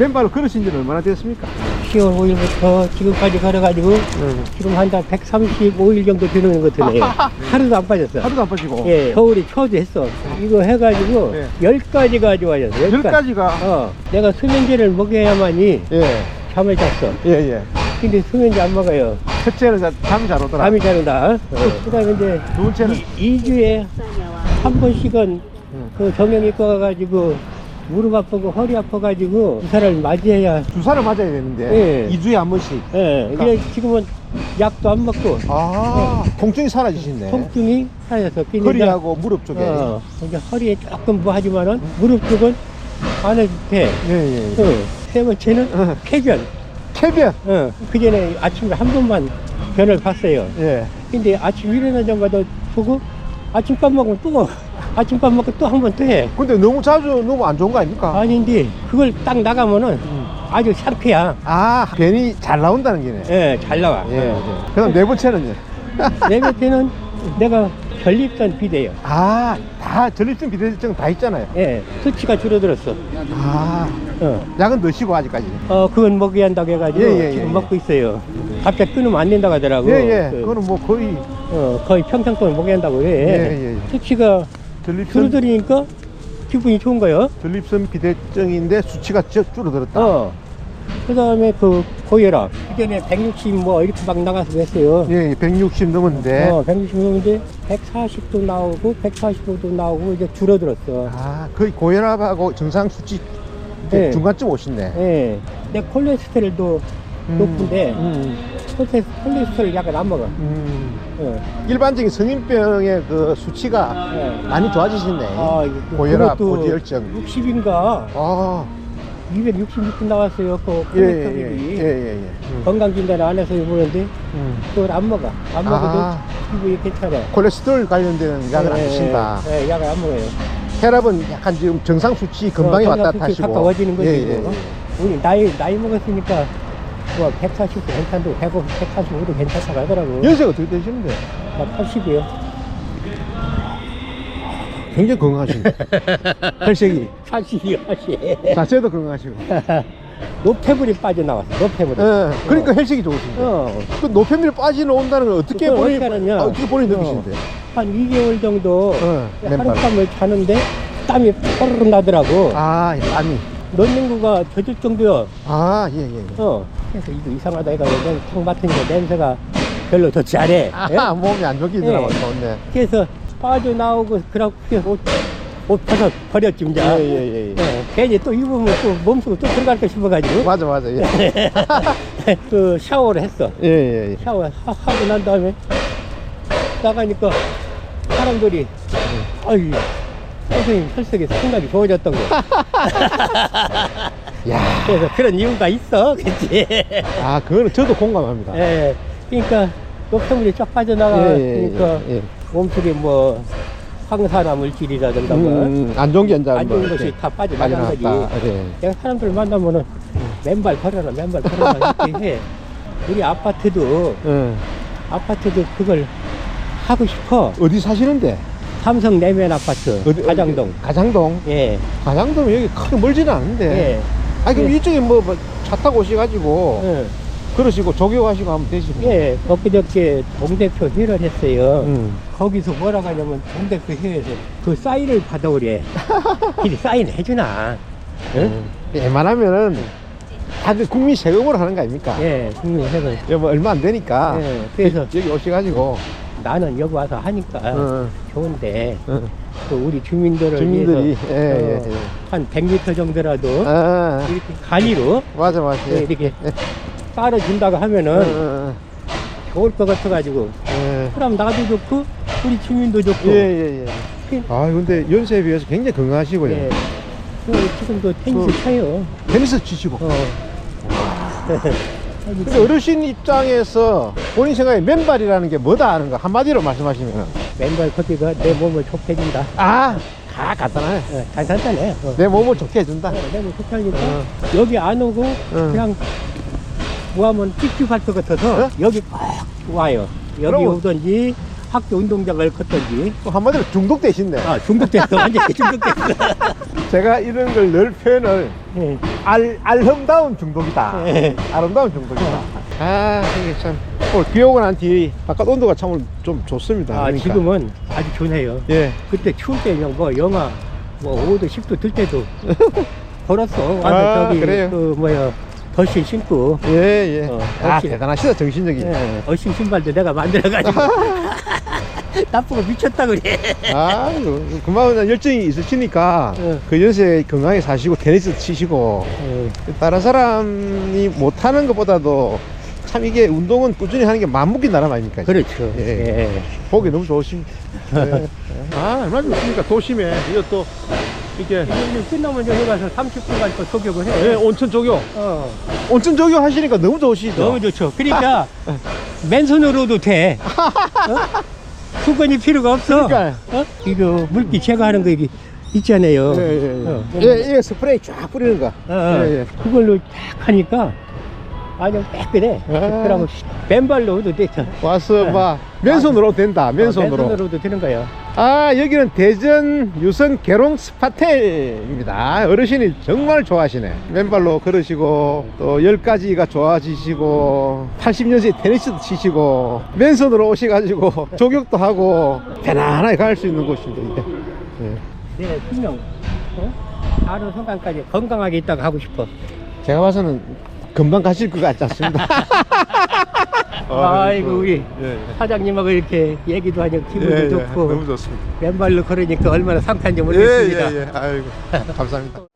맨발로 걸으신 지는 얼마나 되셨습니까? 10월 5일부터 지금까지 걸어가지고 네. 지금 한 달 135일 정도 되는 것 같으네요. 하루도 안 빠졌어. 하루도 안 빠지고. 예, 겨울이 초도 했어. 이거 해가지고 예. 열 가지가 좋아졌어. 열열 가지. 가지가. 어, 내가 수면제를 먹여야만이 예. 잠을 잤어. 예, 예. 근데 수면제 안 먹어요. 첫째는 자- 잠이 잘 오더라. 잠이 잘 온다. 그 다음에 이제 두 번째는. 이, 2주에 한 번씩은 그 정형외과 가가지고 무릎 아프고 허리 아파가지고 주사를 맞이해야 주사를 맞아야 되는데. 예. 이 2주에 한 번씩. 예, 그래 지금은 약도 안 먹고 아, 통증이 사라지시네. 통증이 사라져서 근데 허리하고 무릎 쪽에. 어, 이제 허리에 조금 뭐 하지만은 무릎 쪽은 안 해도 돼. 예, 예. 예. 어, 세 번째는 어. 쾌변. 쾌변. 어, 그 전에 아침에 한 번만 변을 봤어요. 예. 근데 아침 일어나자마자 보고 아침밥 먹으면 또 아침밥 먹고 또 한 번 또 해. 근데 너무 자주 너무 안 좋은 거 아닙니까? 아닌데 그걸 딱 나가면은 아주 상쾌야. 아, 괜히 잘 나온다는 게네. 예, 잘 나와. 예. 그 다음 네 번째는요? 네 번째는 내가 전립선 비대요. 아, 다 전립선 비대증 다 있잖아요. 예, 수치가 줄어들었어. 아, 어, 약은 넣으시고 아직까지. 어 그건 먹여야 한다고 해가지고 예, 예, 지금 예, 먹고 있어요. 갑자기 끊으면 안 된다고 하더라고. 예, 예. 그, 그거는 뭐 거의 어, 거의 평생 동안 먹여야 한다고 해. 예, 예, 예. 수치가 전립선, 줄어들으니까 기분이 좋은 거예요. 전립선 비대증인데 수치가 쭉 줄어들었다. 어. 그 다음에 그 고혈압. 그전에 160 뭐 이렇게 막 나가서 했어요. 예, 160 넘었는데. 어, 160 넘는데 140도 나오고 145도 나오고 이제 줄어들었어. 아, 거의 고혈압하고 정상 수치 예. 중간쯤 오셨네. 예. 내 콜레스테롤도 음, 높은데 음, 콜레- 콜레스테롤 약을 안 먹어. 음. 어. 일반적인 성인병의 그 수치가 예. 많이 좋아지시네. 아, 이거 고혈압, 그것도 고지혈증. 60인가 아, 266분 나왔어요. 그 예, 예. 예, 예, 예. 음. 건강진단 안 해서 보는데 음. 그걸 안 먹어. 안 먹어도 아. 기분이 괜찮아. 콜레스테롤 관련되는 약을 안 예, 드신다. 예, 예, 약을 안 먹어요. 혈압은 약간 지금 정상 수치 금방에 어, 왔다 갔다 하시고. 가까워지는 거지. 예, 예, 뭐. 예. 우리 나이 나이 먹었으니까 뭐 140도 괜찮고 100, 145도 괜찮다고 하더라고. 연세가 어떻게 되시는데? 나 80이요. 굉장히 건강하신데. 혈색이. 80이요, 80. 자체도 건강하시고. 노폐물이 빠져나왔어. 노폐물이. 예, 그러니까 혈색이 좋으신데. 어. 그 노폐물이 빠져나온다는 건 어떻게 그걸 본인이, 어떻게 하느냐? 아, 어떻게 본인이 어. 느끼신데? 한 2개월 정도 어. 하룻밤을 자는데 땀이 뽀르르 나더라고. 아, 이 땀이. 넣는구가 젖을 정도요. 아, 예, 예. 예. 어. 그래서 이거 이상하다 해가 탕 맡으니까 냄새가 별로 좋지 않아. 예? 아, 몸이 안 좋기더라고요. 예. 네. 그래서 빠져나오고 그러고 옷, 옷 벗어 버렸지 이제. 예, 예, 예, 예. 어, 괜히 또 입으면 또 몸속으로 또 들어갈까 싶어가지고 맞아, 맞아. 예. 그 샤워를 했어. 예, 예, 예. 샤워 하- 하고 난 다음에 나가니까 사람들이 아이 선생님 혈색이 상당히 좋아졌던 거. 야 그래서 그런 이유가 있어, 그렇지? 아, 그거는 저도 공감합니다. 예. 그러니까 노폐물이 쫙 빠져나가. 예, 예, 그러니까 예, 예. 몸속에 뭐 황산화 물질이라든가 뭐 음, 안 좋은 게 이제 안 좋은 뭐 것이 다 빠져나간 거지. 빠져나갔다. 예. 내가 사람들 만나면은 맨발 걸어라, 맨발 걸어라 이렇게 해. 우리 아파트도 예. 아파트도 그걸 하고 싶어. 어디 사시는데? 삼성 내면 아파트 어디, 가장동. 가장동. 예. 가장동 여기 크게 멀지는 않은데. 예. 아 그럼 예. 이쪽에 뭐 차 타고 오셔가지고 예. 그러시고 조교하시고 하면 되시고. 예. 엊그저께 동대표 회의를 했어요. 음. 거기서 뭐라고 하냐면 동대표 회의에서 그 사인을 받아오래. 근데 사인을 해주나? 응? 음. 웬만하면은 다들 국민 세금으로 하는 거 아닙니까? 예. 국민회의를. 예, 뭐 얼마 안 되니까. 예. 그래서 여기 오셔가지고. 나는 여기 와서 하니까 어, 좋은데 어. 또 우리 주민들을 주민들이, 위해서 예, 예, 어, 예. 한 100m 정도라도 아, 이렇게 간이로 맞아, 맞아. 예, 이렇게 따라준다고 어, 하면은 어, 좋을 것 같아가지고 어. 예. 그럼 나도 좋고 우리 주민도 좋고 예, 예, 예. 그- 아, 근데 연세에 비해서 굉장히 건강하시고요. 예. 그 지금도 테니스 그- 쳐요. 테니스 치시고. 어. 근데 어르신 입장에서 본인 생각에 맨발이라는 게 뭐다 하는 거 한마디로 말씀하시면 맨발 커피가 내 몸을 좋게 해준다. 아, 다 간단하네. 어, 간단하네. 어. 내 몸을 좋게 해준다. 어, 내 몸을 좋게 하니까 어. 여기 안 오고 그냥 뭐 하면 찝찝할 것 같아서 어? 여기 꼭 와요. 여기 그럼- 오든지 학교 운동장을 걷든지 또 한마디로 중독되신네. 아 중독됐어 완전히 중독됐어 제가 이런 걸 늘 표현을 예. 알, 알흠다운 중독이다. 예. 아름다운 중독이다. 아, 이게 참. 오늘 비 오고 난 뒤, 바깥 온도가 참 좀 좋습니다. 아, 그러니까. 지금은 아주 좋네요. 예. 그때 추울 때는 뭐 영하 뭐 5도 10도 들 때도 걸었어. 와서 아, 저기 그래요? 그 뭐야 덜신 신고 예, 예. 어, 아, 역시. 대단하시다, 정신적이. 예, 얼씬 신발도 내가 만들어가지고 나쁘고 미쳤다 그래. 아, 그- 그만한 열정이 있으시니까 예. 그 연세에 건강하게 사시고 테니스 치시고 어, 다른 사람이 못하는 것보다도 참 이게 운동은 꾸준히 하는 게 맘먹기 나름 아닙니까? 그렇죠. 예. 예. 보기 너무 좋으십니다. 네. 아, 얼마나 좋습니까? 도심에 이것도 이게 이제 끝나면 여기 가서 30분간 또 조격을 해. 예, 온천 조교. 어, 온천 조교 하시니까 너무 좋으시죠? 너무 좋죠. 그러니까 맨손으로도 돼. 어? 수건이 필요가 없어. 그러니까요. 어? 이거 물기 제거하는 거 이게 있잖아요. 예, 예, 예. 어, 예, 예, 스프레이 쫙 뿌리는 거. 어, 어. 예, 예. 그걸로 딱 하니까 아주 깨끗해. 아. 그러고 맨발로 해도 돼. 저. 와서 막 맨손으로 된다. 맨손으로. 어, 맨손으로도 되는 거야. 아, 여기는 대전 유성 계롱 스파텔입니다. 어르신이 정말 좋아하시네. 맨발로 걸으시고, 또 10가지가 좋아지시고, 80년생 테니스도 치시고, 맨손으로 오셔가지고, 조격도 하고, 편안하게 갈 수 있는 곳입니다. 예. 내 분명 어? 하루 순간까지 건강하게 있다가 하고 싶어. 제가 봐서는 금방 가실 것 같지 않습니다. 아이고 우리 예, 예. 사장님하고 이렇게 얘기도 하니 기분도 예, 예. 좋고 너무 좋습니다. 맨발로 걸으니까 얼마나 상쾌한지 예, 모르겠습니다. 예, 예. 아이고, 감사합니다.